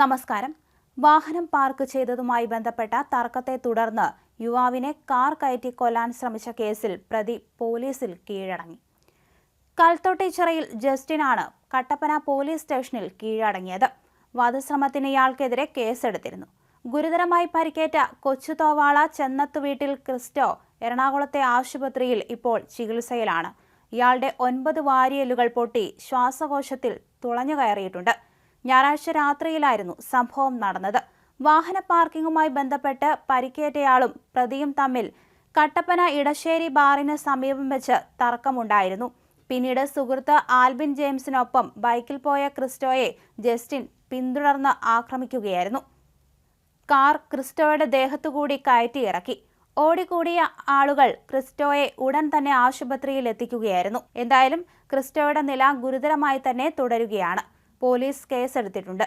നമസ്കാരം. വാഹനം പാർക്ക് ചെയ്തതുമായി ബന്ധപ്പെട്ട തർക്കത്തെ തുടർന്ന് യുവാവിനെ കാർ കയറ്റി കൊല്ലാൻ ശ്രമിച്ച കേസിൽ പ്രതി പോലീസിൽ കീഴടങ്ങി. കൽത്തൊട്ടിച്ചിറയിൽ ജസ്റ്റിനാണ് കട്ടപ്പന പോലീസ് സ്റ്റേഷനിൽ കീഴടങ്ങിയത്. വധശ്രമത്തിന് ഇയാൾക്കെതിരെ കേസെടുത്തിരുന്നു. ഗുരുതരമായി പരിക്കേറ്റ കൊച്ചുതോവാള ചെന്നത്ത് വീട്ടിൽ ക്രിസ്റ്റോ എറണാകുളത്തെ ആശുപത്രിയിൽ ഇപ്പോൾ ചികിത്സയിലാണ്. ഇയാളുടെ ഒൻപത് വാരിയലുകൾ പൊട്ടി ശ്വാസകോശത്തിൽ തുളഞ്ഞു കയറിയിട്ടുണ്ട് ഞായറാഴ്ച രാത്രിയിലായിരുന്നു സംഭവം നടന്നത്. വാഹന പാർക്കിങ്ങുമായി ബന്ധപ്പെട്ട് പരിക്കേറ്റയാളും പ്രതിയും തമ്മിൽ കട്ടപ്പന ഇടശ്ശേരി ബാറിന് സമീപം വെച്ച് തർക്കമുണ്ടായിരുന്നു. പിന്നീട് സുഹൃത്ത് ആൽബിൻ ജെയിംസിനൊപ്പം ബൈക്കിൽ പോയ ക്രിസ്റ്റോയെ ജസ്റ്റിൻ പിന്തുടർന്ന് ആക്രമിക്കുകയായിരുന്നു. കാർ ക്രിസ്റ്റോയുടെ ദേഹത്തുകൂടി കയറ്റിയിറക്കി ഓടിക്കൂടിയ ആളുകൾ ക്രിസ്റ്റോയെ ഉടൻ തന്നെ ആശുപത്രിയിൽ എത്തിക്കുകയായിരുന്നു. എന്തായാലും ക്രിസ്റ്റോയുടെ നില ഗുരുതരമായി തന്നെ തുടരുകയാണ്. പോലീസ് കേസെടുത്തിട്ടുണ്ട്